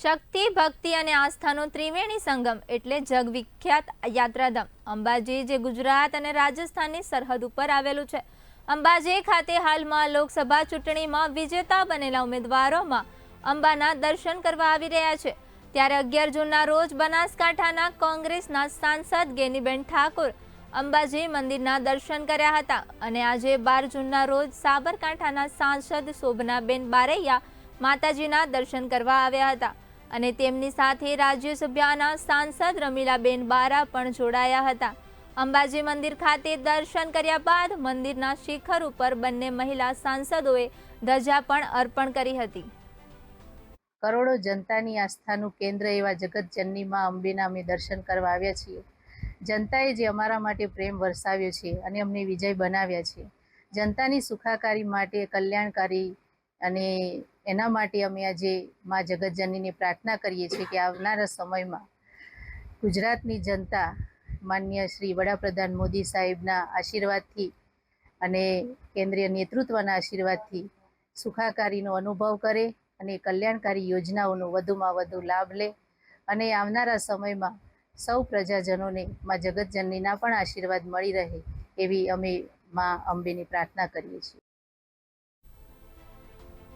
શક્તિ, ભક્તિ અને આસ્થાનો ત્રિવેણી સંગમ એટલે જગવિખ્યાત યાત્રાધામ. અંબાજી જે ગુજરાત અને રાજસ્થાનની સરહદ ઉપર આવેલું છે. અંબાજી ખાતે હાલમાં લોકસભા ચૂંટણીમાં વિજેતા બનેલા ઉમેદવારોમાં અંબાના દર્શન કરવા આવી રહ્યા છે. ત્યારે અગિયાર જૂનના રોજ બનાસકાંઠાના કોંગ્રેસના સાંસદ ગેનીબેન ઠાકોર અંબાજી મંદિરના દર્શન કર્યા હતા અને આજે બાર જૂનના રોજ સાબરકાંઠાના સાંસદ શોભનાબેન બારૈયા માતાજીના દર્શન કરવા આવ્યા હતા. અને તેમની સાથે રાજ્યસભાના સાંસદ રમીલાબેન બારા પણ જોડાયા હતા. અંબાજી મંદિર ખાતે દર્શન કર્યા બાદ મંદિરના શિખર ઉપર બંને મહિલા સાંસદોએ ધજા પણ અર્પણ કરી હતી. કરોડો જનતાની આસ્થાનું કેન્દ્ર એવા જગતજનનીમાં અંબેના અમે દર્શન કરવા આવ્યા છીએ. જનતાએ જે અમારા માટે પ્રેમ વરસાવ્યો છે અને અમને વિજય બનાવ્યા છે. જનતાની સુખાકારી માટે કલ્યાણકારી અને એના માટે અમે આજે મા જગતજનનીને પ્રાર્થના કરીએ છીએ કે આવનારા સમયમાં ગુજરાતની જનતા માન્ય શ્રી વડાપ્રધાન મોદી સાહેબના આશીર્વાદથી અને કેન્દ્રીય નેતૃત્વના આશીર્વાદથી સુખાકારીનો અનુભવ કરે અને કલ્યાણકારી યોજનાઓનો વધુમાં વધુ લાભ લે અને આવનારા સમયમાં સૌ પ્રજાજનોને માં જગતજનનીના પણ આશીર્વાદ મળી રહે એવી અમે માં અંબેની પ્રાર્થના કરીએ છીએ.